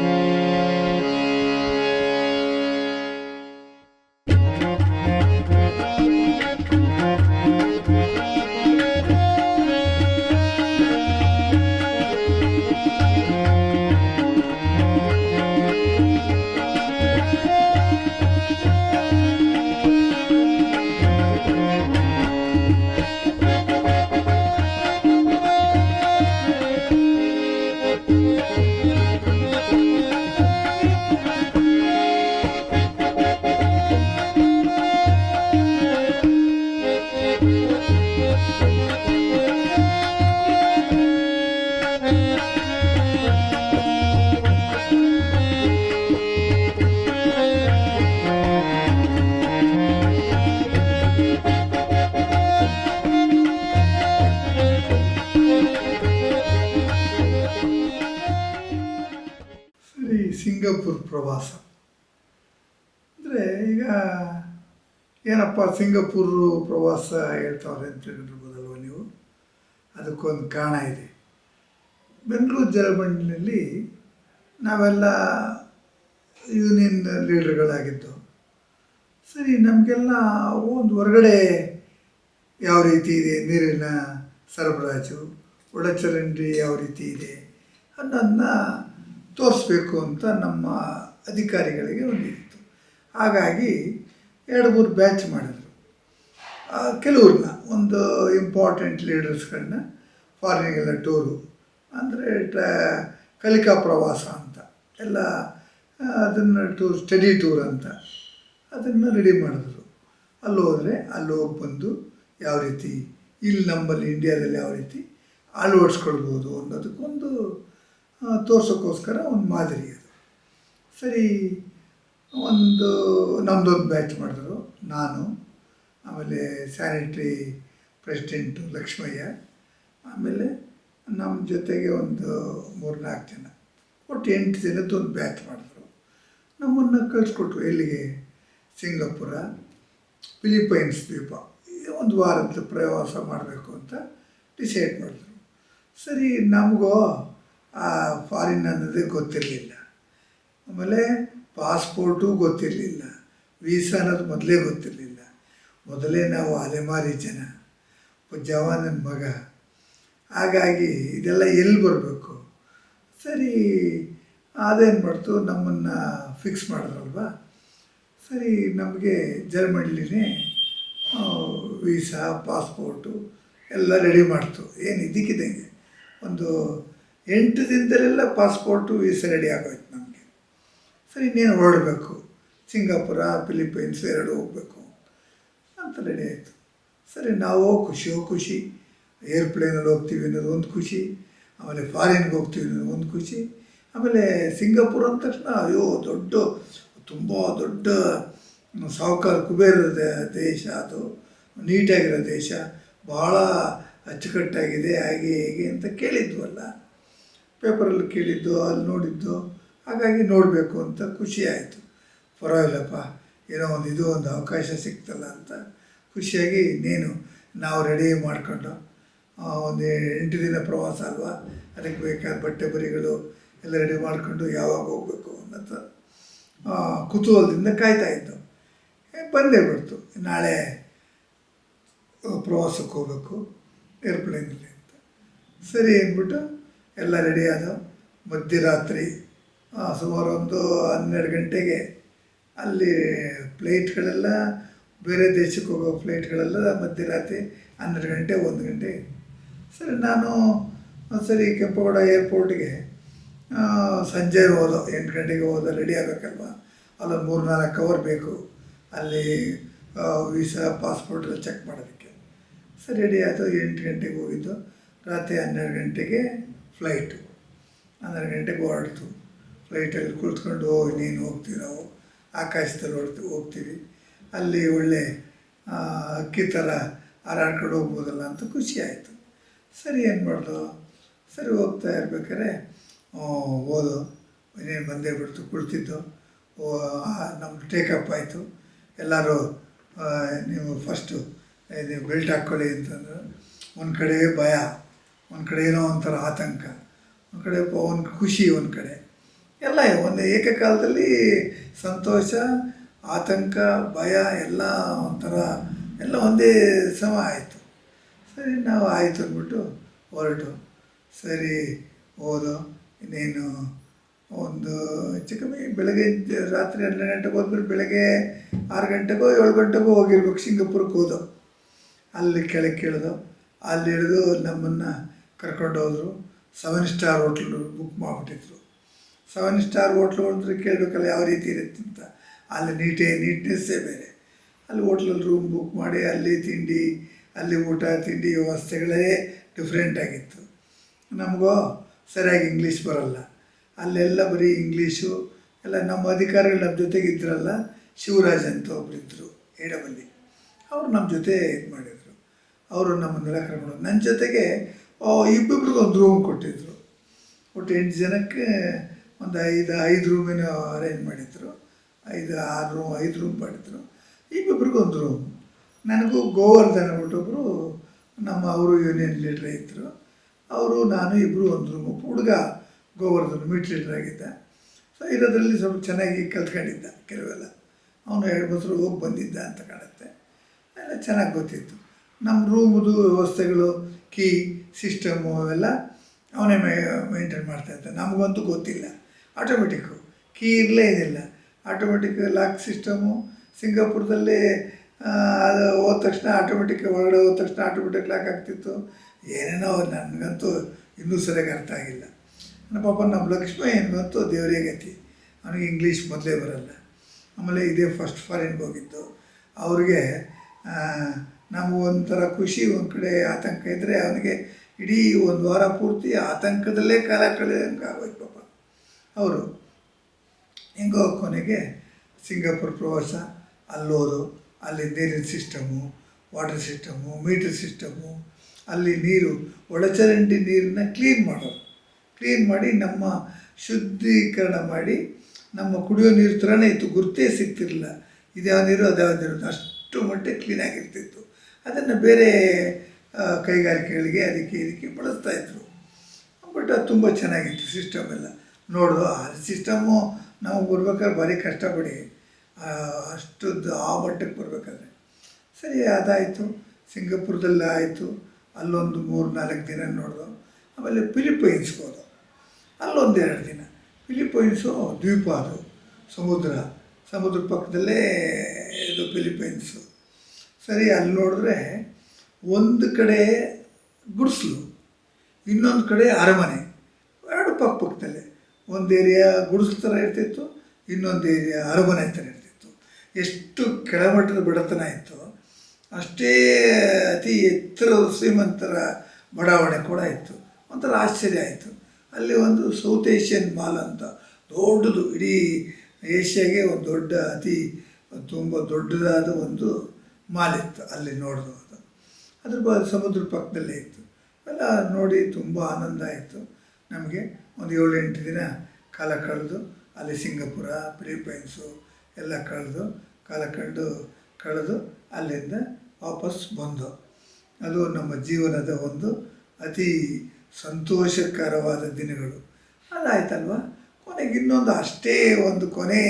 ಸರಿ ಸಿಂಗಾಪುರ್ ಪ್ರವಾಸ. ಅಂದರೆ ಈಗ ಏನಪ್ಪ ಸಿಂಗಾಪುರ್ ಪ್ರವಾಸ ಹೇಳ್ತಾವ್ರೆ ಅಂತ ಹೇಳಿರ್ಬೋದಲ್ವ ನೀವು? ಅದಕ್ಕೊಂದು ಕಾರಣ ಇದೆ. ಬೆಂಗಳೂರು ಜಲಮಂಡಲಿನಲ್ಲಿ ನಾವೆಲ್ಲ ಯೂನಿಯನ್ ಲೀಡರ್ಗಳಾಗಿದ್ದು, ಸರಿ, ನಮಗೆಲ್ಲ ಒಂದು ಹೊರಗಡೆ ಯಾವ ರೀತಿ ಇದೆ? ನೀರಿನ ಸರಬರಾಜು, ಒಳಚರಂಡಿ ಯಾವ ರೀತಿ ಇದೆ ಅನ್ನೋದನ್ನ ತೋರಿಸ್ಬೇಕು ಅಂತ ನಮ್ಮ ಅಧಿಕಾರಿಗಳಿಗೆ ಒಂದಿತ್ತು. ಹಾಗಾಗಿ ಎರಡು ಮೂರು ಬ್ಯಾಚ್ ಮಾಡಿದ್ರು. ಕೆಲವ್ರನ್ನ, ಒಂದು ಇಂಪಾರ್ಟೆಂಟ್ ಲೀಡರ್ಸ್ಗಳನ್ನ ಫಾರಿನಿಗೆಲ್ಲ ಟೂರು ಅಂದರೆ ಟ ಕಲಿಕಾ ಪ್ರವಾಸ ಅಂತ. ಎಲ್ಲ ಅದನ್ನು ಟೂರ್ ಸ್ಟಡಿ ಟೂರ್ ಅಂತ. ಅದನ್ನು ರೆಡಿ ಮಾಡಿದ್ರು. ಅಲ್ಲಿ ಹೋದರೆ, ಅಲ್ಲಿ ಹೋಗಿ ಬಂದು ಯಾವ ರೀತಿ, ಇಲ್ಲಿ ನಮ್ಮಲ್ಲಿ ಇಂಡಿಯಾದಲ್ಲಿ ಯಾವ ರೀತಿ ಅಳವಡಿಸ್ಕೊಳ್ಬೋದು ಅನ್ನೋದಕ್ಕೊಂದು ತೋರ್ಸೋಕ್ಕೋಸ್ಕರ ಒಂದು ಮಾದರಿ ಅದು. ಸರಿ, ಒಂದು ನಮ್ಮದೊಂದು ಬ್ಯಾಚ್ ಮಾಡಿದ್ರು, ನಾನು, ಆಮೇಲೆ ಸ್ಯಾನಿಟ್ರಿ ಪ್ರೆಸಿಡೆಂಟು ಲಕ್ಷ್ಮಯ್ಯ, ಆಮೇಲೆ ನಮ್ಮ ಜೊತೆಗೆ ಒಂದು ಮೂರು ನಾಲ್ಕು ಜನ, ಒಟ್ಟು ಎಂಟು ಜನದ್ದು ಒಂದು ಬ್ಯಾಚ್ ಮಾಡಿದ್ರು. ನಮ್ಮನ್ನು ಕಳಿಸ್ಕೊಟ್ರು, ಎಲ್ಲಿಗೆ? ಸಿಂಗಾಪುರ ಫಿಲಿಪೈನ್ಸ್ ದ್ವೀಪ. ಒಂದು ವಾರದ ಪ್ರವಾಸ ಮಾಡಬೇಕು ಅಂತ ಡಿಸೈಡ್ ಮಾಡಿದ್ರು. ಸರಿ, ನಮಗೂ ಫಾರಿನ್ ಅನ್ನೋದೇ ಗೊತ್ತಿರಲಿಲ್ಲ. ಆಮೇಲೆ ಪಾಸ್ಪೋರ್ಟು ಗೊತ್ತಿರಲಿಲ್ಲ. ವೀಸಾ ಅನ್ನೋದು ಮೊದಲೇ ಗೊತ್ತಿರಲಿಲ್ಲ. ಮೊದಲೇ ನಾವು ಅಲೆಮಾರಿ ಜನ, ಜವಾನನ ಮಗ. ಹಾಗಾಗಿ ಇದೆಲ್ಲ ಎಲ್ಲಿ ಬರಬೇಕು? ಸರಿ ಅದೇನು ಮಾಡ್ತು? ನಮ್ಮನ್ನು ಫಿಕ್ಸ್ ಮಾಡಿದ್ರಲ್ವ? ಸರಿ, ನಮಗೆ ಜರ್ಮನಿಲಿನೇ ವೀಸಾ ಪಾಸ್ಪೋರ್ಟು ಎಲ್ಲ ರೆಡಿ ಮಾಡ್ತು. ಏನು ಇದಕ್ಕಿದ್ದಂಗೆ ಒಂದು ಎಂಟು ದಿನದಲ್ಲೆಲ್ಲ ಪಾಸ್ಪೋರ್ಟು ವೀಸಾ ರೆಡಿ ಆಗೋಯ್ತು ನಮಗೆ. ಸರಿ, ಇನ್ನೇನು ಹೊರಡಬೇಕು? ಸಿಂಗಾಪುರ ಫಿಲಿಪೈನ್ಸ್ ಎರಡು ಹೋಗಬೇಕು ಅಂತ. ರೆಡಿ ಆಯಿತು. ಸರಿ, ನಾವು ಖುಷಿಯೋ ಖುಷಿ. ಏರ್ಪ್ಲೇನಲ್ಲಿ ಹೋಗ್ತೀವಿ ಅನ್ನೋದು ಒಂದು ಖುಷಿ. ಆಮೇಲೆ ಫಾರಿನ್ಗೆ ಹೋಗ್ತೀವಿ ಅನ್ನೋದು ಒಂದು ಖುಷಿ. ಆಮೇಲೆ ಸಿಂಗಾಪುರ ಅಂದ ತಕ್ಷಣ, ಅಯ್ಯೋ, ದೊಡ್ಡ, ತುಂಬ ದೊಡ್ಡ ಸಾಹುಕಾರ ಕುಬೇರ ದೇಶ ಅದು. ನೀಟಾಗಿರೋ ದೇಶ. ಭಾಳ ಅಚ್ಚುಕಟ್ಟಾಗಿದೆ, ಹಾಗೆ, ಹೇಗೆ ಅಂತ ಕೇಳಿದ್ವಲ್ಲ. ಪೇಪರಲ್ಲಿ ಕೇಳಿದ್ದು ಅಲ್ಲಿ ನೋಡಿದ್ದು ಹಾಗಾಗಿ ನೋಡಬೇಕು ಅಂತ ಖುಷಿ ಆಯಿತು. ಪರವಾಗಿಲ್ಲಪ್ಪ ಏನೋ ಒಂದು ಇದು ಒಂದು ಅವಕಾಶ ಸಿಕ್ತಲ್ಲ ಅಂತ ಖುಷಿಯಾಗಿ ನೀನು ನಾವು ರೆಡಿ ಮಾಡಿಕೊಂಡು ಒಂದು ಎಂಟು ದಿನ ಪ್ರವಾಸ ಅಲ್ವಾ? ಅದಕ್ಕೆ ಬೇಕಾದ ಬಟ್ಟೆ ಬರಿಗಳು ಎಲ್ಲ ರೆಡಿ ಮಾಡಿಕೊಂಡು ಯಾವಾಗ ಹೋಗಬೇಕು ಅನ್ನೋದು ಕುತೂಹಲದಿಂದ ಕಾಯ್ತಾ ಏ, ಬಂದೇ ಬಿಡ್ತು ನಾಳೆ ಪ್ರವಾಸಕ್ಕೆ ಹೋಗಬೇಕು ಏರ್ಪ್ಲೇನಲ್ಲಿ ಅಂತ. ಸರಿ ಅಂದ್ಬಿಟ್ಟು ಎಲ್ಲ ರೆಡಿ ಆದ ಮಧ್ಯರಾತ್ರಿ ಸುಮಾರು ಒಂದು ಹನ್ನೆರಡು ಗಂಟೆಗೆ ಅಲ್ಲಿ ಫ್ಲೈಟ್ಗಳೆಲ್ಲ ಬೇರೆ ದೇಶಕ್ಕೆ ಹೋಗೋ ಫ್ಲೈಟ್ಗಳೆಲ್ಲ ಮಧ್ಯರಾತ್ರಿ ಹನ್ನೆರಡು ಗಂಟೆ, ಒಂದು ಗಂಟೆ ಸರಿ, ನಾನು ಸರಿ ಕೆಂಪಗೌಡ ಏರ್ಪೋರ್ಟ್ಗೆ ಸಂಜೆ ಹೋದೋ, ಎಂಟು ಗಂಟೆಗೆ ಹೋದ ರೆಡಿ ಆಗಬೇಕಲ್ವ? ಅಲ್ಲೊಂದು ಮೂರು ನಾಲ್ಕು ಅವರ್ ಬೇಕು. ಅಲ್ಲಿ ವೀಸಾ ಪಾಸ್ಪೋರ್ಟ್ ಚೆಕ್ ಮಾಡೋದಕ್ಕೆ ಸರಿ ರೆಡಿ ಆಯಿತು, ಎಂಟು ಗಂಟೆಗೆ ಹೋಗಿದ್ದು. ರಾತ್ರಿ ಹನ್ನೆರಡು ಗಂಟೆಗೆ ಫ್ಲೈಟು ಅಂದರೆ ಗಂಟೆಗೆ ಹೊರಡ್ತು. ಫ್ಲೈಟಲ್ಲಿ ಕುಳಿತ್ಕೊಂಡು ಹೋಗಿ ನೀನು ಹೋಗ್ತೀವಿ ನಾವು ಆಕಾಶದಲ್ಲಿ ಹೊಡ್ತು ಹೋಗ್ತೀವಿ. ಅಲ್ಲಿ ಒಳ್ಳೆ ಅಕ್ಕಿ ಥರ ಹಾರಾಡ್ಕೊಂಡು ಹೋಗ್ಬೋದಲ್ಲ ಅಂತ ಖುಷಿ ಆಯಿತು. ಸರಿ, ಏನು ಮಾಡ್ದು? ಸರಿ, ಹೋಗ್ತಾ ಇರ್ಬೇಕಾದ್ರೆ ಓದು ಇನ್ನೇನು ಬಂದೇ ಬಿಡ್ತು, ಕುಳಿತಿದ್ದು. ಓ ನಮ್ದು ಟೇಕಪ್ ಆಯಿತು. ಎಲ್ಲರೂ ನೀವು ಫಸ್ಟು ನೀವು ಬೆಲ್ಟ್ ಹಾಕ್ಕೊಳ್ಳಿ ಅಂತಂದ್ರು. ಒಂದು ಕಡೆ ಭಯ. ಒಂದು ಕಡೆ ಏನೋ ಒಂಥರ ಆತಂಕ, ಒಂದು ಕಡೆ ಒಂದು ಖುಷಿ ಒಂದು ಕಡೆ. ಎಲ್ಲ ಒಂದು ಏಕಕಾಲದಲ್ಲಿ ಸಂತೋಷ, ಆತಂಕ, ಭಯ, ಎಲ್ಲ ಒಂಥರ, ಎಲ್ಲ ಒಂದೇ ಸಮ ಆಯಿತು. ಸರಿ, ನಾವು ಆಯಿತು ಅಂದ್ಬಿಟ್ಟು ಹೊರಟು. ಸರಿ ಹೋದು ಇನ್ನೇನು, ಒಂದು ಹೆಚ್ಚು ಕಮ್ಮಿ ಬೆಳಗ್ಗೆ ರಾತ್ರಿ ಹನ್ನೆರಡು ಗಂಟೆಗೆ ಹೋದ್ಬಿಟ್ಟು ಬೆಳಗ್ಗೆ ಆರು ಗಂಟೆಗೋ ಏಳು ಗಂಟೆಗೋ ಹೋಗಿರ್ಬೇಕು, ಸಿಂಗಾಪುರಕ್ಕೆ ಹೋದೋ. ಅಲ್ಲಿ ಕೆಳಗೆ ಕೇಳಿದೋ, ಅಲ್ಲಿ ಹಿಡಿದು ನಮ್ಮನ್ನು ಕರ್ಕೊಂಡೋದ್ರು ಸೆವೆನ್ ಸ್ಟಾರ್ ಹೋಟ್ಲು ಬುಕ್ ಮಾಡಿಬಿಟ್ಟಿದ್ರು. ಸೆವೆನ್ ಸ್ಟಾರ್ ಹೋಟ್ಲು ಅಂದರೆ ಕೇಳಬೇಕಲ್ಲ ಯಾವ ರೀತಿ ಇರುತ್ತೆ ಅಂತ. ಅಲ್ಲಿ ನೀಟೇ ನೀಟ್ನೆಸ್ಸೇ ಬೇರೆ. ಅಲ್ಲಿ ಹೋಟ್ಲಲ್ಲಿ ರೂಮ್ ಬುಕ್ ಮಾಡಿ, ಅಲ್ಲಿ ತಿಂಡಿ, ಅಲ್ಲಿ ಊಟ, ತಿಂಡಿ ವ್ಯವಸ್ಥೆಗಳೇ ಡಿಫ್ರೆಂಟ್ ಆಗಿತ್ತು. ನಮಗೂ ಸರಿಯಾಗಿ ಇಂಗ್ಲೀಷ್ ಬರಲ್ಲ. ಅಲ್ಲೆಲ್ಲ ಬರೀ ಇಂಗ್ಲೀಷು ಎಲ್ಲ ನಮ್ಮ ಅಧಿಕಾರಿಗಳು ನಮ್ಮ ಜೊತೆಗೆ ಇದ್ರಲ್ಲ, ಶಿವರಾಜ್ ಅಂತ ಒಬ್ಬರಿದ್ದರು ಏಡಬಲ್ಲಿ ಅವರು ನಮ್ಮ ಜೊತೆ ಇದು ಮಾಡಿದರು. ಅವರು ನಮ್ಮನ್ನೆಲ್ಲ ಕರ್ಕೊಂಡು ನನ್ನ ಜೊತೆಗೆ ಇಬ್ಬಿಬ್ರಿಗೆ ಒಂದು ರೂಮ್ ಕೊಟ್ಟಿದ್ರು. ಒಟ್ಟು ಎಂಟು ಜನಕ್ಕೆ ಒಂದು ಐದು ಐದು ರೂಮಿನ ಅರೇಂಜ್ ಮಾಡಿದ್ರು. ಐದು, ಆರು ರೂಮ್ ಐದು ರೂಮ್ ಮಾಡಿದ್ರು. ಇಬ್ಬಿಬ್ರಿಗೆ ಒಂದು ರೂಮ್ ನನಗೂ ಗೋವರ್ಧನ್ ಒಬ್ಬರು ನಮ್ಮ ಅವರು ಯೂನಿಯನ್ ಲೀಡರ್ ಇದ್ದರು ಅವರು, ನಾನು ಇಬ್ಬರು ಒಂದು ರೂಮ್ ಹುಡುಗ ಗೋವರ್ಧನ್ ಮೀಟ್ ಲೀಡರ್ ಆಗಿದ್ದ. ಸೊ ಇರೋದ್ರಲ್ಲಿ ಸ್ವಲ್ಪ ಚೆನ್ನಾಗಿ ಕಲ್ತ್ಕೊಂಡಿದ್ದ ಕೆಲವೆಲ್ಲ. ಅವನು ಎರಡು ಮೂರು ಹೋಗಿ ಬಂದಿದ್ದ ಅಂತ ಕಾಣುತ್ತೆ. ಎಲ್ಲ ಚೆನ್ನಾಗಿ ಗೊತ್ತಿತ್ತು. ನಮ್ಮ ರೂಮ್ದು ವ್ಯವಸ್ಥೆಗಳು ಕೀ ಸಿಸ್ಟಮು ಅವೆಲ್ಲ ಅವನೇ ಮೇ ಮೇಂಟೈನ್ ಇರ್ತಾನೆ. ನಮಗಂತೂ ಗೊತ್ತಿಲ್ಲ. ಆಟೋಮೆಟಿಕ್ಕು ಕೀ ಇರಲೇ ಇದಿಲ್ಲ. ಆಟೋಮೆಟಿಕ್ ಲಾಕ್ ಸಿಸ್ಟಮು ಸಿಂಗಾಪುರದಲ್ಲಿ ಅದು ಹೋದ ತಕ್ಷಣ ಆಟೋಮೆಟಿಕ್ ಹೊರಗಡೆ ಹೋದ ತಕ್ಷಣ ಆಟೋಮೆಟಿಕ್ ಲಾಕ್ ಆಗ್ತಿತ್ತು. ಏನೇನೋ ನನಗಂತೂ ಇನ್ನೂ ಸರಿಯಾಗಿ ಅರ್ಥ ಆಗಿಲ್ಲ. ನನ್ನ ಪಾಪ ನಮ್ಮ ಲಕ್ಷ್ಮಿ ಏನಿಗಂತೂ ದೇವರೇ ಗತಿ. ಅವನಿಗೆ ಇಂಗ್ಲೀಷ್ ಮೊದಲೇ ಬರಲ್ಲ. ಆಮೇಲೆ ಇದೇ ಫಸ್ಟ್ ಫಾರಿನ್ಗೆ ಹೋಗಿದ್ದು. ಅವ್ರಿಗೆ ನಮ್ಗೆ ಒಂಥರ ಖುಷಿ, ಒಂದು ಕಡೆ ಆತಂಕ ಇದ್ದರೆ ಅವನಿಗೆ ಇಡೀ ಒಂದು ವಾರ ಪೂರ್ತಿ ಆತಂಕದಲ್ಲೇ ಕಾಲ ಕಳೆದಂಗೆ ಆಗೋಯ್ತು ಪಾಪ. ಅವರು ಹೆಂಗೋ ಕೊನೆಗೆ ಸಿಂಗಾಪುರ್ ಪ್ರವಾಸ, ಅಲ್ಲೋದು, ಅಲ್ಲಿ ನೀರಿನ system, water system, meter system, ಅಲ್ಲಿ ನೀರು, ಒಳಚರಂಡಿ ನೀರನ್ನ ಕ್ಲೀನ್ ಮಾಡೋರು ಕ್ಲೀನ್ ಮಾಡಿ ನಮ್ಮ ಶುದ್ಧೀಕರಣ ಮಾಡಿ ನಮ್ಮ ಕುಡಿಯೋ ನೀರು ಥರನೇ ಇತ್ತು, ಗುರುತೇ ಸಿಗ್ತಿರಲಿಲ್ಲ. ಇದ್ಯಾವ ನೀರು ಅದ್ಯಾವ ನೀರು ಅಷ್ಟು ಮಟ್ಟಿಗೆ ಕ್ಲೀನಾಗಿರ್ತಿತ್ತು ಅದನ್ನು ಬೇರೆ ಕೈಗಾರಿಕೆಗಳಿಗೆ ಅದಕ್ಕೆ ಇದಕ್ಕೆ ಬಳಸ್ತಾ ಇದ್ರು. ಬಟ್ ಅದು ತುಂಬ ಚೆನ್ನಾಗಿತ್ತು ಸಿಸ್ಟಮ್ ಎಲ್ಲ. ನೋಡು ಆ ಸಿಸ್ಟಮು ನಾವು ಬರ್ಬೇಕಾದ್ರೆ ಭಾರಿ ಕಷ್ಟಪಡಿ ಅಷ್ಟದ್ದು ಆ ಮಟ್ಟಕ್ಕೆ ಬರಬೇಕಾದ್ರೆ. ಸರಿ, ಅದಾಯಿತು. ಸಿಂಗಾಪುರದಲ್ಲಿ ಆಯಿತು. ಅಲ್ಲೊಂದು ಮೂರು ನಾಲ್ಕು ದಿನ ನೋಡ್ದು. ಆಮೇಲೆ ಫಿಲಿಪೈನ್ಸ್ಗೆ ಅಲ್ಲೊಂದು ಎರಡು ದಿನ. ಫಿಲಿಪೈನ್ಸು ದ್ವೀಪ ಅದು. ಸಮುದ್ರ. ಸಮುದ್ರ ಪಕ್ಕದಲ್ಲೇ ಇದು ಫಿಲಿಪೈನ್ಸು ಸರಿ, ಅಲ್ಲಿ ನೋಡಿದ್ರೆ ಒಂದು ಕಡೆ ಗುಡಿಸ್ಲು, ಇನ್ನೊಂದು ಕಡೆ ಅರಮನೆ. ಎರಡು ಪಕ್ಕ ಪಕ್ಕದಲ್ಲೇ. ಒಂದು ಏರಿಯಾ ಗುಡಿಸ್ಲು ಥರ ಇರ್ತಿತ್ತು, ಇನ್ನೊಂದು ಏರಿಯಾ ಅರಮನೆ ಥರ ಇರ್ತಿತ್ತು. ಎಷ್ಟು ಕೆಳಮಟ್ಟದ ಬಡತನ ಇತ್ತು, ಅಷ್ಟೇ ಅತಿ ಎತ್ತರದ ಶ್ರೀಮಂತರ ಬಡಾವಣೆ ಕೂಡ ಇತ್ತು. ಒಂಥರ ಆಶ್ಚರ್ಯ ಆಯಿತು. ಅಲ್ಲಿ ಒಂದು ಸೌತ್ ಏಷ್ಯನ್ ಮಾಲ್ ಅಂತ ದೊಡ್ಡದು, ಇಡೀ ಏಷ್ಯಾಗೆ ಒಂದು ದೊಡ್ಡ, ಅತಿ ತುಂಬ ದೊಡ್ಡದಾದ ಒಂದು ಮಾಲ್ ಇತ್ತು ಅಲ್ಲಿ ನೋಡಿದ್ರು ಅದು ಅದ್ರ ಬ ಸಮುದ್ರ ಪಕ್ಕದಲ್ಲೇ ಇತ್ತು. ಎಲ್ಲ ನೋಡಿ ತುಂಬ ಆನಂದ ಆಯಿತು. ನಮಗೆ ಒಂದು ಏಳು ಎಂಟು ದಿನ ಕಾಲ ಕಳೆದು ಅಲ್ಲಿ ಸಿಂಗಪುರ ಫಿಲಿಪೈನ್ಸು ಎಲ್ಲ ಕಳೆದು ಕಾಲ ಕಳೆದು ಕಳೆದು ಅಲ್ಲಿಂದ ವಾಪಸ್ ಬಂದು. ಅದು ನಮ್ಮ ಜೀವನದ ಒಂದು ಅತಿ ಸಂತೋಷಕರವಾದ ದಿನಗಳು. ಅದಾಯ್ತಲ್ವ? ಕೊನೆಗೆ ಇನ್ನೊಂದು ಅಷ್ಟೇ ಒಂದು ಕೊನೆ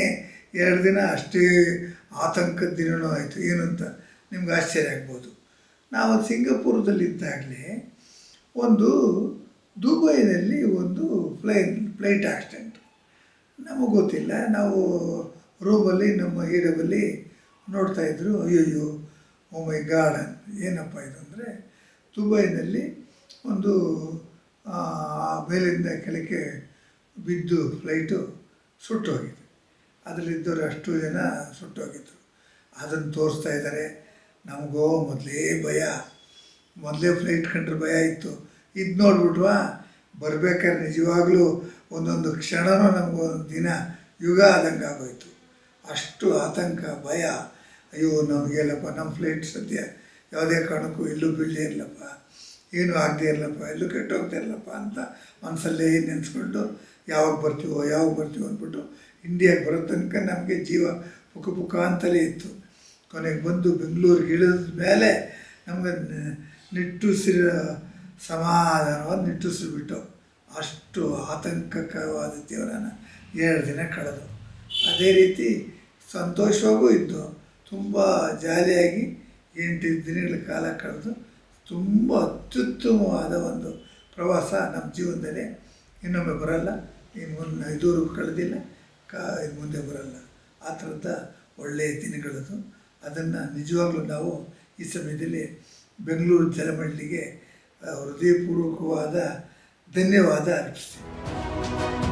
ಎರಡು ದಿನ ಅಷ್ಟೇ ಆತಂಕದ ದಿನವೂ ಆಯಿತು. ಏನು ಅಂತ ನಿಮ್ಗೆ ಆಶ್ಚರ್ಯ ಆಗ್ಬೋದು. ನಾವು ಸಿಂಗಾಪುರದಲ್ಲಿದ್ದಾಗಲೇ ಒಂದು ದುಬೈನಲ್ಲಿ ಒಂದು ಫ್ಲೈನ್ ಫ್ಲೈಟ್ ಆಕ್ಸಿಡೆಂಟ್. ನಮಗೆ ಗೊತ್ತಿಲ್ಲ, ನಾವು ರೂಮಲ್ಲಿ ನಮ್ಮ ಏರಿಯಾದಲ್ಲಿ ನೋಡ್ತಾಯಿದ್ರು ಓ ಮೈ ಗಾರ್ಡನ್ ಏನಪ್ಪ ಇದು ಅಂದರೆ ದುಬೈನಲ್ಲಿ ಒಂದು ಮೇಲಿಂದ ಕೆಳಕ್ಕೆ ಬಿದ್ದು ಫ್ಲೈಟು ಸುಟ್ಟೋಗಿದೆ. ಅದರಲ್ಲಿದ್ದವರು ಅಷ್ಟು ಜನ ಸುಟ್ಟೋಗಿದ್ದರು ಅದನ್ನು ತೋರಿಸ್ತಾ ಇದ್ದಾರೆ. ನಮಗೋ ಮೊದಲೇ ಭಯ. ಮೊದಲೇ ಫ್ಲೈಟ್ ಕಂಡ್ರೆ ಭಯ ಇತ್ತು. ಇದು ನೋಡ್ಬಿಟ್ವಾ? ಬರ್ಬೇಕಾದ್ರೆ ನಿಜವಾಗ್ಲೂ ಒಂದೊಂದು ಕ್ಷಣನೂ ನಮಗೊಂದು ದಿನ ಯುಗ ಆದಂಗೆ ಆಗೋಯ್ತು. ಅಷ್ಟು ಆತಂಕ, ಭಯ. ಅಯ್ಯೋ, ನಮಗೆಲ್ಲಪ್ಪ ನಮ್ಮ ಫ್ಲೈಟ್ ಸದ್ಯ ಯಾವುದೇ ಕಾರಣಕ್ಕೂ ಎಲ್ಲೂ ಬೀಳದೇ ಇರಲಪ್ಪ. ಏನೂ ಆಗದೇ ಇರಲಪ್ಪ. ಎಲ್ಲೂ ಕೆಟ್ಟೋಗ್ತಾ ಇರಲಪ್ಪ ಅಂತ ಮನಸ್ಸಲ್ಲೇ ನೆನೆಸ್ಕೊಂಡು ಯಾವಾಗ ಬರ್ತೀವೋ ಯಾವಾಗ ಬರ್ತೀವೋ ಅಂದ್ಬಿಟ್ಟು ಇಂಡಿಯಾಗೆ ಬರೋ ತನಕ ನಮಗೆ ಜೀವ ಪುಕ ಪುಕ ಅಂತಲೇ ಇತ್ತು. ಕೊನೆಗೆ ಬಂದು ಬೆಂಗಳೂರಿಗೆ ಇಳಿದ ಮೇಲೆ ನಮಗೆ ನಿಟ್ಟುಸಿರ ಸಮಾಧಾನವಾಗಿ ನಿಟ್ಟುಸಿರು ಅಷ್ಟು ಆತಂಕಕರವಾದ ಜೀವನ ಎರಡು ದಿನ ಕಳೆದು. ಅದೇ ರೀತಿ ಸಂತೋಷವಾಗೂ ಇದ್ದು ತುಂಬ ಜಾಲಿಯಾಗಿ ಎಂಟು ದಿನಗಳ ಕಾಲ ಕಳೆದು ತುಂಬ ಅತ್ಯುತ್ತಮವಾದ ಒಂದು ಪ್ರವಾಸ ನಮ್ಮ ಜೀವನದಲ್ಲಿ ಇನ್ನೊಮ್ಮೆ ಬರಲ್ಲ. ಇನ್ನು ಮುಂದೆ ಇದುವರೆಗೂ ಕಳೆದಿಲ್ಲ. ಕಾ ಮುಂದೆ ಬರಲ್ಲ. ಆ ಥರದ ಒಳ್ಳೆಯ ದಿನಗಳದು. ಅದನ್ನು ನಿಜವಾಗ್ಲೂ ನಾವು ಈ ಸಮಯದಲ್ಲಿ ಬೆಂಗಳೂರು ಜಲಮಂಡಳಿಗೆ ಹೃದಯಪೂರ್ವಕವಾದ ಧನ್ಯವಾದ ಅರ್ಪಿಸ್ತೀವಿ.